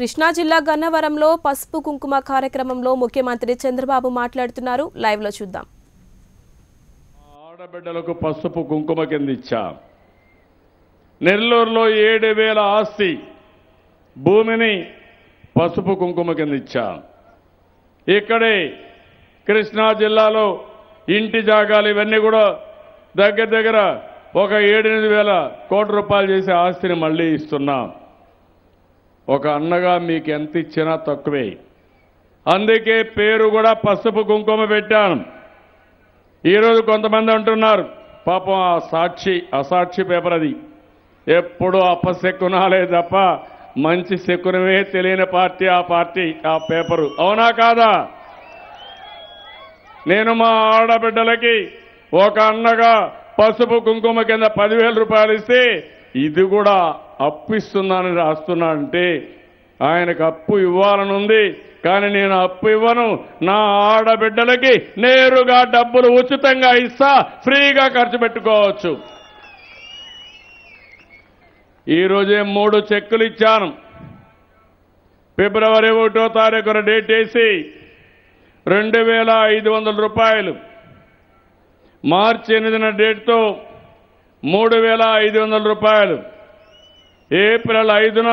కృష్ణా జిల్లా గన్నవరంలో పసుపు కుంకుమ కార్యక్రమంలో ముఖ్యమంత్రి చంద్రబాబు మాట్లాడుతున్నారు. లైవ్లో చూద్దాం. ఆడబిడ్డలకు పసుపు కుంకుమ కింద ఇచ్చా. నెల్లూరులో ఏడు వేల ఆస్తి భూమిని పసుపు కుంకుమ కింద ఇచ్చా. ఇక్కడే కృష్ణా జిల్లాలో ఇంటి జాగాలు ఇవన్నీ కూడా దగ్గర దగ్గర ఒక ఏడెనిమిది వేల కోట్ల రూపాయలు చేసే ఆస్తిని మళ్ళీ ఇస్తున్నాం. ఒక అన్నగా మీకు ఎంత ఇచ్చినా తక్కువే. అందుకే పేరు కూడా పసుపు కుంకుమ పెట్టాను. ఈరోజు కొంతమంది అంటున్నారు పాపం ఆ సాక్షి అసాక్షి పేపర్ అది. ఎప్పుడు అపశకునాలే తప్ప మంచి శకునమే తెలియని పార్టీ ఆ పార్టీ ఆ పేపరు. అవునా కాదా? నేను మా ఆడబిడ్డలకి ఒక అన్నగా పసుపు కుంకుమ కింద పదివేల రూపాయలు ఇస్తే ఇది కూడా అప్పు ఇస్తున్నానని రాస్తున్నానంటే ఆయనకు అప్పు ఇవ్వాలని ఉంది. కానీ నేను అప్పు ఇవ్వను. నా ఆడబిడ్డలకి నేరుగా డబ్బులు ఉచితంగా ఇస్తా ఫ్రీగా ఖర్చు పెట్టుకోవచ్చు. ఈరోజే మూడు చెక్కులు ఇచ్చాను. ఫిబ్రవరి ఒకటో తారీఖున డేట్ వేసి రెండు వేల ఐదు వందల రూపాయలు. మార్చి ఎనిమిదిన డేట్తో మూడు వేల ఐదు వందల రూపాయలు. ఏప్రిల్ ఐదున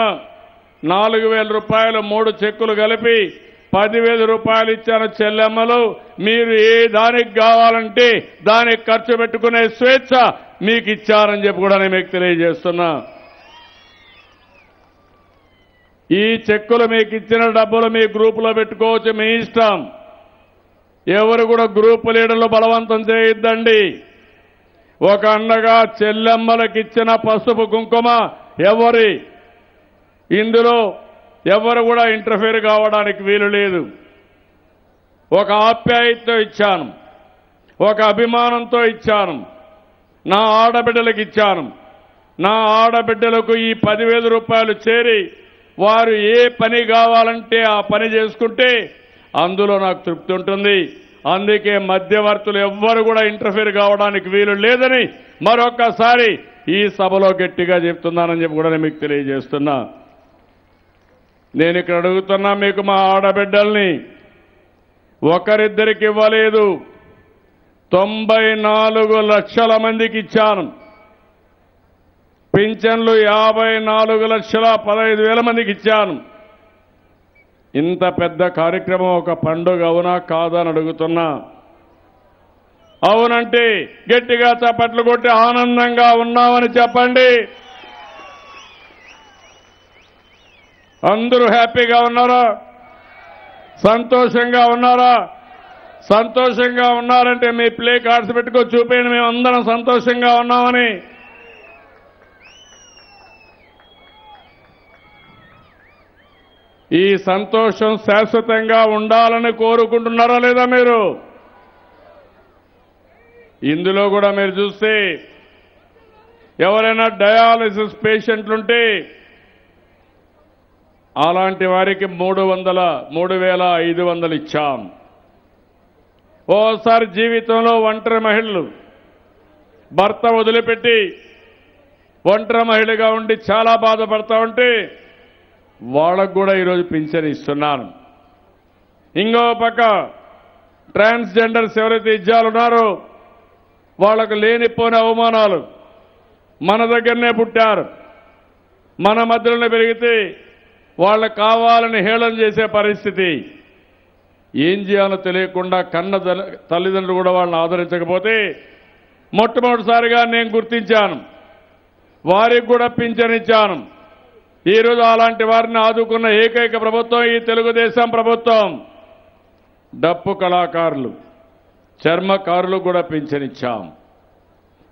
నాలుగు వేల రూపాయలు మూడు చెక్కులు కలిపి పదివేల రూపాయలు ఇచ్చిన చెల్లెమ్మలు. మీరు ఏ దానికి కావాలంటే దానికి ఖర్చు పెట్టుకునే స్వేచ్ఛ మీకు ఇచ్చారని చెప్పి కూడా నేను మీకు తెలియజేస్తున్నా. ఈ చెక్కులు మీకు ఇచ్చిన డబ్బులు మీ గ్రూపులో పెట్టుకోవచ్చు మీ ఇష్టం. ఎవరు కూడా గ్రూపు లీడర్లు బలవంతం చేయొద్దండి. ఒక అన్నగా చెల్లెమ్మలకిచ్చిన పసుపు కుంకుమ ఎవరి? ఇందులో ఎవరు కూడా ఇంటర్ఫేర్ కావడానికి వీలు లేదు. ఒక ఆప్యాయతతో ఇచ్చాను. ఒక అభిమానంతో ఇచ్చాను. నా ఆడబిడ్డలకు ఇచ్చాను. నా ఆడబిడ్డలకు ఈ పదివేల రూపాయలు చేరి వారు ఏ పని కావాలంటే ఆ పని చేసుకుంటే అందులో నాకు తృప్తి ఉంటుంది. అందుకే మధ్యవర్తులు ఎవ్వరు కూడా ఇంటర్ఫీర్ కావడానికి వీలు లేదని మరొక్కసారి ఈ సభలో గట్టిగా చెప్తున్నానని చెప్పి కూడా నేను మీకు తెలియజేస్తున్నా. నేను ఇక్కడ అడుగుతున్నా మీకు మా ఆడబిడ్డల్ని ఒకరిద్దరికి ఇవ్వలేదు. తొంభై నాలుగు లక్షల మందికి ఇచ్చాను. పింఛన్లు యాభై నాలుగు లక్షల పదహైదు వేల మందికి ఇచ్చాను. ఇంత పెద్ద కార్యక్రమం ఒక పండుగ అవునా కాదని అడుగుతున్నా. అవునంటే గట్టిగా చప్పట్లు కొట్టి ఆనందంగా ఉన్నామని చెప్పండి. అందరూ హ్యాపీగా ఉన్నారా? సంతోషంగా ఉన్నారా? సంతోషంగా ఉన్నారంటే మీ ప్లే కార్డ్స్ పెట్టుకో చూపేయండి. మేము అందరం సంతోషంగా ఉన్నామని. ఈ సంతోషం శాశ్వతంగా ఉండాలని కోరుకుంటున్నారా లేదా మీరు? ఇందులో కూడా మీరు చూస్తే ఎవరైనా డయాలసిస్ పేషెంట్లుంటే అలాంటి వారికి మూడు వందల మూడు వేల ఐదు వందలు ఇచ్చాం. ఓసారి జీవితంలో ఒంటరి మహిళలు భర్త వదిలిపెట్టి ఒంటరి మహిళగా ఉండి చాలా బాధపడతా ఉంటే వాళ్ళకు కూడా ఈరోజు పింఛన్ ఇస్తున్నాను. ఇంకో పక్క ట్రాన్స్జెండర్స్ ఎవరైతే ఉన్నారో వాళ్ళకు లేనిపోని అవమానాలు మన దగ్గరనే పుట్టారు. మన మధ్యలోనే పెరిగితే వాళ్ళకు కావాలని హేళన చేసే పరిస్థితి. ఏం చేయాలో తెలియకుండా కన్న తల్లి- తల్లిదండ్రులు కూడా వాళ్ళని ఆదరించకపోతే మొట్టమొదటిసారిగా నేను గుర్తించాను. వారికి కూడా పింఛనిచ్చాను ఈరోజు అలాంటి వారిని ఆదుకున్న ఏకైక ప్రభుత్వం ఈ తెలుగుదేశం ప్రభుత్వం. డప్పు కళాకారులు చర్మకారులు కూడా పింఛనిచ్చాం.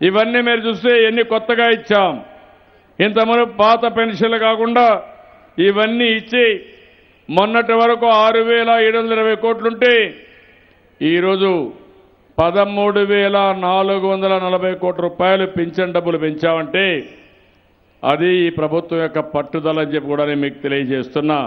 ఇవన్నీ మీరు చూస్తే ఎన్ని కొత్తగా ఇచ్చాం. ఇంతమంది పాత పెన్షన్లు కాకుండా ఇవన్నీ ఇచ్చి మొన్నటి వరకు ఆరు వేల ఏడు వందల ఇరవై కోట్లుంటే ఈరోజు పదమూడు వేల నాలుగు వందల నలభై కోట్ల రూపాయలు పింఛన్ డబ్బులు పెంచామంటే అది ఈ ప్రభుత్వం యొక్క పట్టుదల అని చెప్పి కూడా నేను మీకు తెలియజేస్తున్నా.